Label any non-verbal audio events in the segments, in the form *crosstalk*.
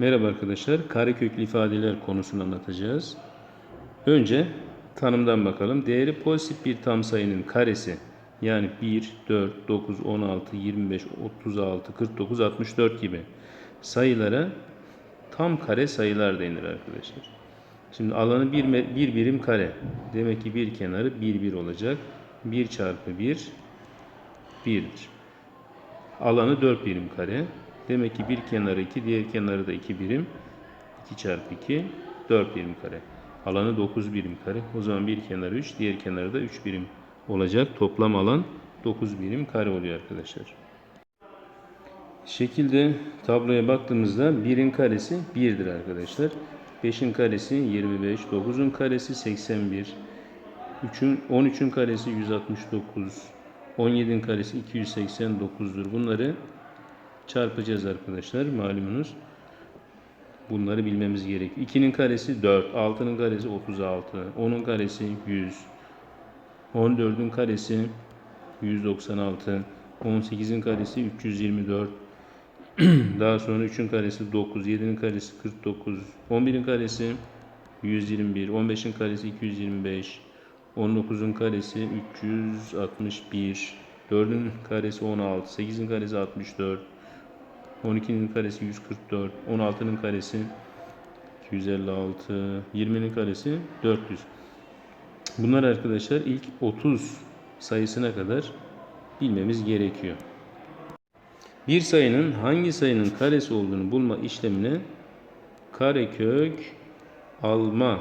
Merhaba arkadaşlar. Kareköklü ifadeler konusunu anlatacağız. Önce tanımdan bakalım. Değeri pozitif bir tam sayının karesi yani 1, 4, 9, 16, 25, 36, 49, 64 gibi sayılara tam kare sayılar denir arkadaşlar. Şimdi alanı bir, me- bir birim kare. Demek ki bir kenarı 1, 1 olacak. 1 çarpı 1, 1'dir. Alanı 4 birim kare. Demek ki bir kenarı 2, diğer kenarı da 2 birim. 2 çarpı 2, 4 birim kare. Alanı 9 birim kare. O zaman bir kenarı 3, diğer kenarı da 3 birim olacak. Toplam alan 9 birim kare oluyor arkadaşlar. Şekilde tabloya baktığımızda 1'in karesi 1'dir arkadaşlar. 5'in karesi 25, 9'un karesi 81, 3'ün 13'ün karesi 169, 17'in karesi 289'dur. Bunları çarpacağız arkadaşlar malumunuz. Bunları bilmemiz gerekiyor. 2'nin karesi 4, 6'nın karesi 36, 10'un karesi 100, 14'ün karesi 196, 18'in karesi 324, *clears throat* daha sonra 3'ün karesi 9, 7'nin karesi 49, 11'in karesi 121, 15'in karesi 225, 19'un karesi 361, 4'ün karesi 16, 8'in karesi 64, 12'nin karesi 144, 16'nın karesi 256, 20'nin karesi 400. Bunlar arkadaşlar ilk 30 sayısına kadar bilmemiz gerekiyor. Bir sayının hangi sayının karesi olduğunu bulma işlemine karekök alma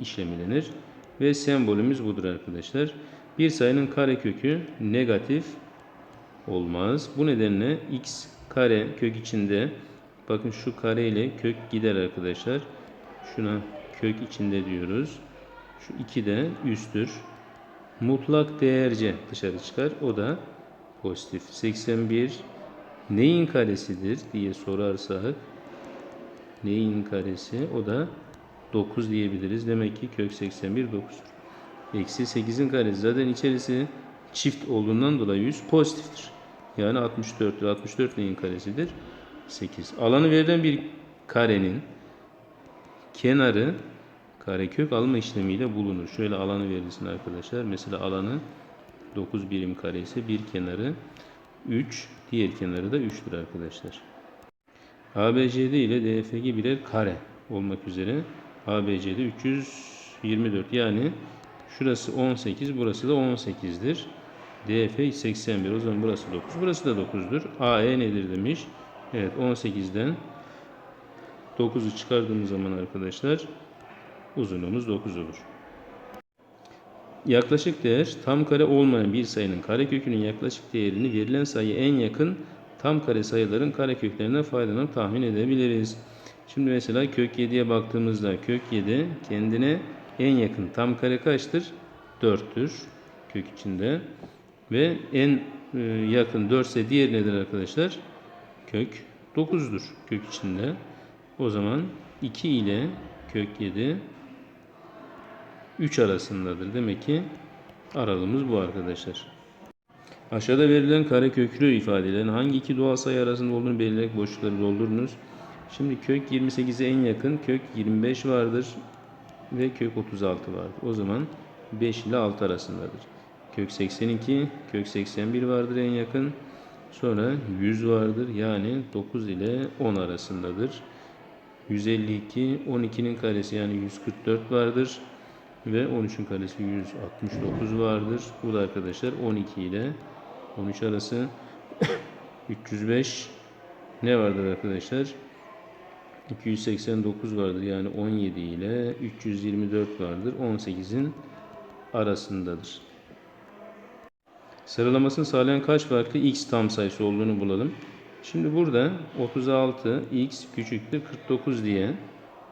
işlemi denir. Ve sembolümüz budur arkadaşlar. Bir sayının karekökü negatif olmaz. Bu nedenle x kare kök içinde bakın şu kare ile kök gider arkadaşlar. Şuna kök içinde diyoruz. Şu 2 de üstür. Mutlak değerce dışarı çıkar. O da pozitif. 81 neyin karesidir diye sorarsak neyin karesi? O da 9 diyebiliriz. Demek ki kök 81 9'dur. Eksi 8'in karesi zaten içerisi çift olduğundan dolayı 100 pozitiftir. Yani 64'tür. 64 neyin karesidir? 8. Alanı verilen bir karenin kenarı karekök alma işlemiyle bulunur. Şöyle alanı verilsin arkadaşlar. Mesela alanı 9 birim kare ise bir kenarı 3, diğer kenarı da 3'tür arkadaşlar. ABCD ile DFG birer kare olmak üzere ABCD 324 yani şurası 18 burası da 18'dir. DF 81 o zaman burası 9 burası da 9'dur. AE nedir demiş. Evet 18'den 9'u çıkardığımız zaman arkadaşlar uzunluğumuz 9 olur. Yaklaşık değer tam kare olmayan bir sayının karekökünün yaklaşık değerini verilen sayı en yakın tam kare sayıların kareköklerinden faydalanıp tahmin edebiliriz. Şimdi mesela kök 7'ye baktığımızda kök 7 kendine en yakın tam kare kaçtır? 4'tür kök içinde. Ve en e, yakın 4 ise diğer nedir arkadaşlar? Kök 9'dur kök içinde. O zaman 2 ile kök 7 3 arasındadır. Demek ki aralığımız bu arkadaşlar. Aşağıda verilen kareköklü ifadelerin hangi iki doğal sayı arasında olduğunu belirleyerek boşlukları doldurunuz. Şimdi kök 28'e en yakın kök 25 vardır ve kök 36 vardır. O zaman 5 ile 6 arasındadır. Kök 82, kök 81 vardır en yakın. Sonra 100 vardır yani 9 ile 10 arasındadır. 152, 12'nin karesi yani 144 vardır. Ve 13'ün karesi 169 vardır. Bu da arkadaşlar 12 ile 13 arası *coughs* 305 ne vardır arkadaşlar? 289 vardır. Yani 17 ile 324 vardır. 18'in arasındadır. Sıralamasını sağlayan kaç farklı x tam sayısı olduğunu bulalım. Şimdi burada 36 x küçüktür 49 diye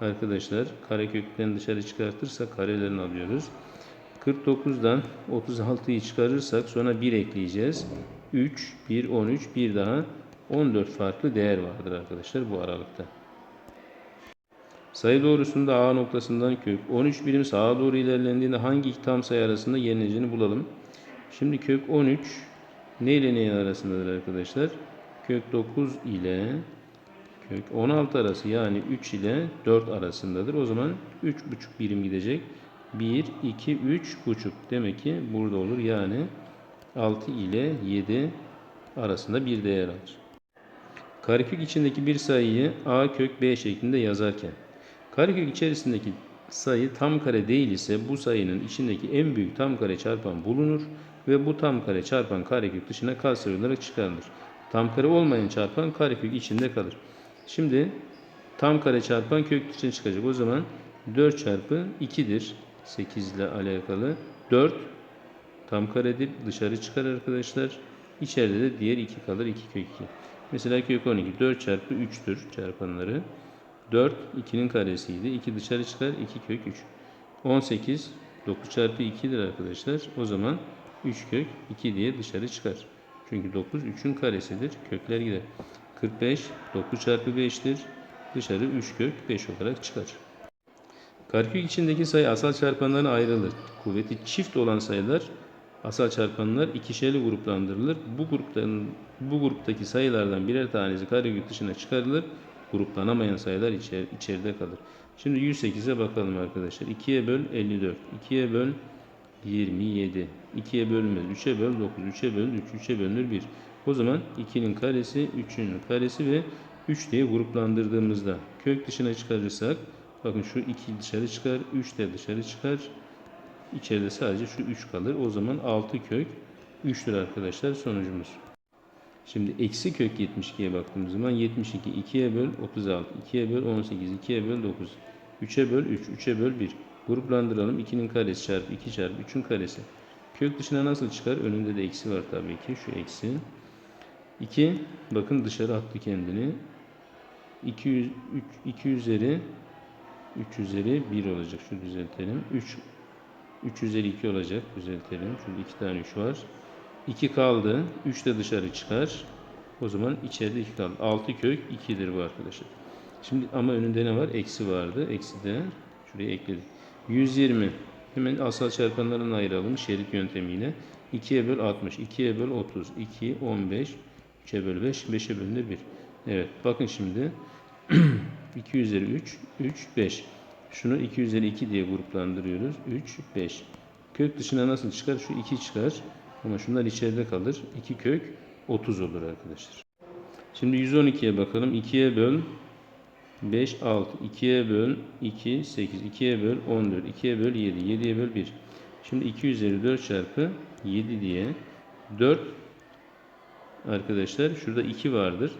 arkadaşlar karekökten dışarı çıkartırsak karelerini alıyoruz. 49'dan 36'yı çıkarırsak sonra 1 ekleyeceğiz. 3, 1, 13, bir daha 14 farklı değer vardır arkadaşlar bu aralıkta. Sayı doğrusunda A noktasından kök 13 birim sağa doğru ilerlendiğinde hangi iki tam sayı arasında yenileceğini bulalım. Şimdi kök 13 ne ile neyin arasındadır arkadaşlar? Kök 9 ile kök 16 arası yani 3 ile 4 arasındadır. O zaman 3,5 birim gidecek. 1, 2, 3 buçuk. Demek ki burada olur. Yani 6 ile 7 arasında bir değer alır. Karekök içindeki bir sayıyı a kök b şeklinde yazarken karekök içerisindeki sayı tam kare değil ise bu sayının içindeki en büyük tam kare çarpan bulunur ve bu tam kare çarpan karekök dışına katsayı olarak çıkarılır. Tam kare olmayan çarpan karekök içinde kalır. Şimdi tam kare çarpan kök dışına çıkacak. O zaman 4 çarpı 2'dir. 8 ile alakalı. 4 tam karedir. Dışarı çıkar arkadaşlar. İçeride de diğer 2 kalır. 2 kök 2. Mesela kök 12 4 çarpı 3'tür çarpanları. 4 2'nin karesiydi. 2 dışarı çıkar. 2 kök 3. 18 9 çarpı 2'dir arkadaşlar. O zaman 3 kök 2 diye dışarı çıkar. Çünkü 9 3'ün karesidir. Kökler gider. 45 9 çarpı 5'tir. Dışarı 3 kök 5 olarak çıkar. Karekök içindeki sayı asal çarpanlarına ayrılır. Kuvveti çift olan sayılar asal çarpanlar ikişerli gruplandırılır. Bu grupların bu gruptaki sayılardan birer tanesi karekök dışına çıkarılır. Gruplanamayan sayılar içer, içeride kalır. Şimdi 108'e bakalım arkadaşlar. 2'ye böl 54. 2'ye böl 27. 2'ye bölünmez. 3'e böl 9. 3'e böl 3. 3'e bölünür 1. O zaman 2'nin karesi, 3'ün karesi ve 3 diye gruplandırdığımızda kök dışına çıkarırsak bakın şu 2 dışarı çıkar, 3 de dışarı çıkar. İçeride sadece şu 3 kalır. O zaman 6 kök 3'tür arkadaşlar sonucumuz. Şimdi eksi kök 72'ye baktığımız zaman 72 2'ye böl 36, 2'ye böl 18, 2'ye böl 9, 3'e böl 3, 3'e böl 1. Gruplandıralım 2'nin karesi çarpı 2 çarpı 3'ün karesi. Kök dışına nasıl çıkar? Önünde de eksi var tabii ki. Şu eksi. 2 bakın dışarı attı kendini. 200, 3, 2 üzeri 3 üzeri 1 olacak. Şu düzeltelim. 3 3 üzeri 2 olacak. Düzeltelim. Çünkü 2 tane 3 var. 2 kaldı. 3 de dışarı çıkar. O zaman içeride 2 kaldı. 6 kök 2'dir bu arkadaşlar. Şimdi ama önünde ne var? Eksi vardı. Eksi de şuraya ekledik. 120. Hemen asal çarpanlarını ayıralım şerit yöntemiyle. 2'ye böl 60. 2'ye böl 30. 2, 15. 3'e böl 5. 5'e bölünür 1. Evet. Bakın şimdi. 2 üzeri 3. 3, 5. Şunu 2 üzeri 2 diye gruplandırıyoruz. 3, 5. Kök dışına nasıl çıkar? Şu 2 çıkar. Ama şunlar içeride kalır. 2 kök 30 olur arkadaşlar. Şimdi 112'ye bakalım. 2'ye böl 5, 6. 2'ye böl 2, 8. 2'ye böl 14. 2'ye böl 7. 7'ye böl 1. Şimdi 2 üzeri 4 çarpı 7 diye 4 arkadaşlar şurada 2 vardır.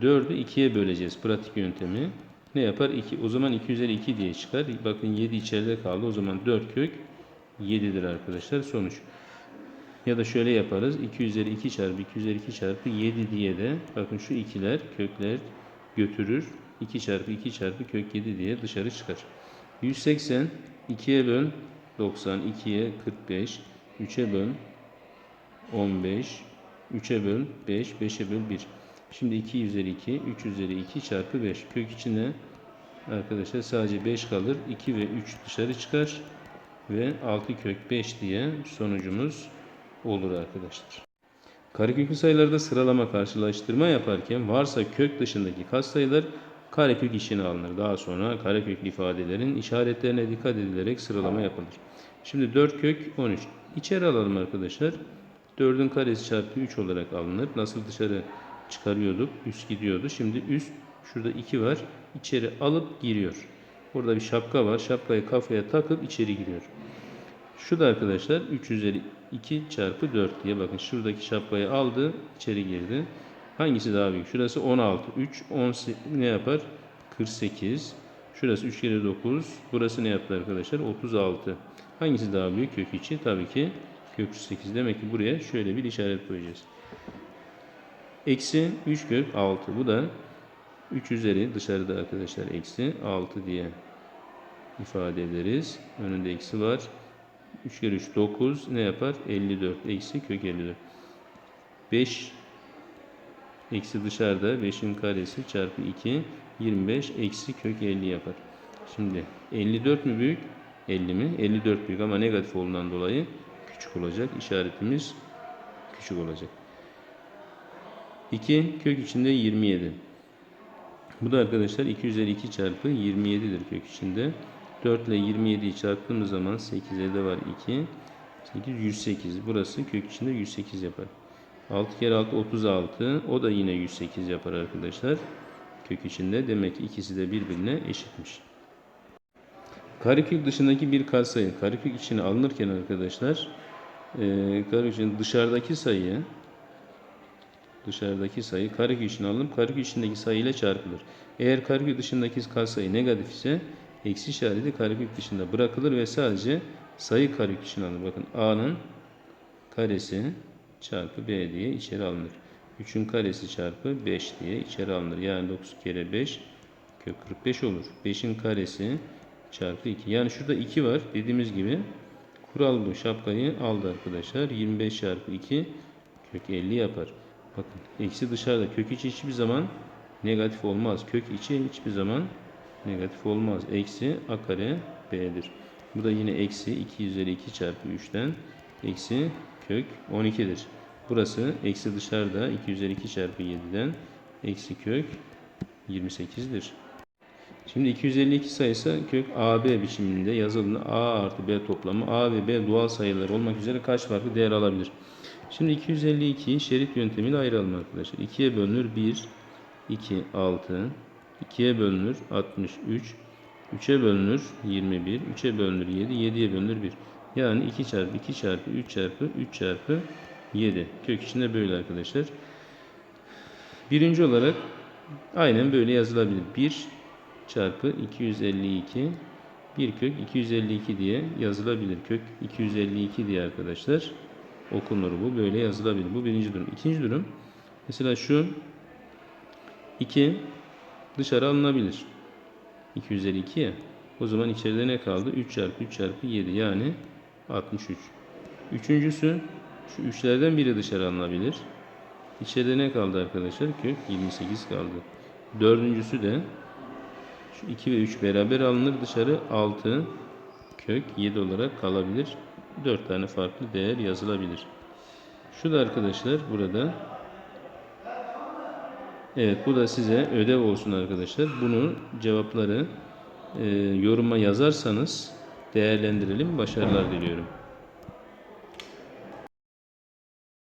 4'ü 2'ye böleceğiz. Pratik yöntemi. Ne yapar? 2. O zaman 2 üzeri 2 diye çıkar. Bakın 7 içeride kaldı. O zaman 4 kök 7'dir arkadaşlar sonuç. Ya da şöyle yaparız. 2 üzeri 2 çarpı 2 üzeri 2 çarpı 7 diye de bakın şu ikiler kökler götürür. 2 çarpı 2 çarpı kök 7 diye dışarı çıkar. 180 2'ye böl 90 2'ye 45 3'e böl 15 3'e böl 5 5'e böl 1. Şimdi 2 üzeri 2 3 üzeri 2 çarpı 5. Kök içine arkadaşlar sadece 5 kalır. 2 ve 3 dışarı çıkar. Ve 6 kök 5 diye sonucumuz olur arkadaşlar. Kareköklü sayılarda sıralama karşılaştırma yaparken varsa kök dışındaki katsayılar karekök içine alınır. Daha sonra kareköklü ifadelerin işaretlerine dikkat edilerek sıralama yapılır. Şimdi 4 kök 13. İçeri alalım arkadaşlar. 4'ün karesi çarpı 3 olarak alınır. Nasıl dışarı çıkarıyorduk? Üst gidiyordu. Şimdi üst şurada 2 var. İçeri alıp giriyor. Burada bir şapka var. Şapkayı kafaya takıp içeri giriyor. Şu da arkadaşlar 3 üzeri 2 çarpı 4 diye bakın şuradaki şapkayı aldı içeri girdi. Hangisi daha büyük? Şurası 16. 3 18 ne yapar? 48. Şurası 3 kere 9. Burası ne yaptı arkadaşlar? 36. Hangisi daha büyük? Kök içi. Tabii ki kök 8. Demek ki buraya şöyle bir işaret koyacağız. Eksi 3 kök 6. Bu da 3 üzeri dışarıda arkadaşlar eksi 6 diye ifade ederiz. Önünde eksi var. 3 kere 3 9 ne yapar? 54 eksi kök 54. 5 eksi dışarıda 5'in karesi çarpı 2 25 eksi kök 50 yapar. Şimdi 54 mü büyük? 50 mi? 54 büyük ama negatif olduğundan dolayı küçük olacak. İşaretimiz küçük olacak. 2 kök içinde 27. Bu da arkadaşlar 2 üzeri 2 çarpı 27'dir kök içinde. 4 ile 27'yi çarptığımız zaman 8 elde var 2. 8 108. Burası kök içinde 108 yapar. 6 kere 6 36. O da yine 108 yapar arkadaşlar. Kök içinde. Demek ki ikisi de birbirine eşitmiş. Karekök dışındaki bir katsayı karekök içine alınırken arkadaşlar e, dışarıdaki sayı dışarıdaki sayı karekök içine alınıp karekök içindeki sayı ile çarpılır. Eğer karekök dışındaki katsayı negatif ise eksi işareti karekök dışında bırakılır ve sadece sayı karekök içine alınır. Bakın a'nın karesi çarpı b diye içeri alınır. 3'ün karesi çarpı 5 diye içeri alınır. Yani 9 kere 5 kök 45 olur. 5'in karesi çarpı 2. Yani şurada 2 var. Dediğimiz gibi kural bu. Şapkayı aldı arkadaşlar. 25 çarpı 2 kök 50 yapar. Bakın eksi dışarıda. Kök içi hiçbir zaman negatif olmaz. Kök içi hiçbir zaman negatif olmaz. Eksi a kare b'dir. Bu da yine eksi 2 üzeri 2 çarpı 3'ten eksi kök 12'dir. Burası eksi dışarıda 2 üzeri 2 çarpı 7'den eksi kök 28'dir. Şimdi 252 sayısı kök AB biçiminde yazıldığında A artı B toplamı A ve B doğal sayılar olmak üzere kaç farklı değer alabilir? Şimdi 252'yi şerit yöntemiyle ayıralım arkadaşlar. 2'ye bölünür 1, 2, 6, 2'ye bölünür 63, 3'e bölünür 21, 3'e bölünür 7, 7'ye bölünür 1. Yani 2 çarpı 2 çarpı 3 çarpı 3 çarpı 7. Kök içinde böyle arkadaşlar. Birinci olarak aynen böyle yazılabilir. 1 çarpı 252 1 kök 252 diye yazılabilir. Kök 252 diye arkadaşlar okunur bu. Böyle yazılabilir. Bu birinci durum. İkinci durum mesela şu 2 dışarı alınabilir. 252 ya. O zaman içeride ne kaldı? 3 çarpı 3 çarpı 7 yani 63. Üçüncüsü şu üçlerden biri dışarı alınabilir. İçeride ne kaldı arkadaşlar? Kök 28 kaldı. Dördüncüsü de şu 2 ve 3 beraber alınır dışarı 6 kök 7 olarak kalabilir. 4 tane farklı değer yazılabilir. Şu da arkadaşlar burada Evet bu da size ödev olsun arkadaşlar. Bunu cevapları e, yoruma yazarsanız değerlendirelim. Başarılar diliyorum.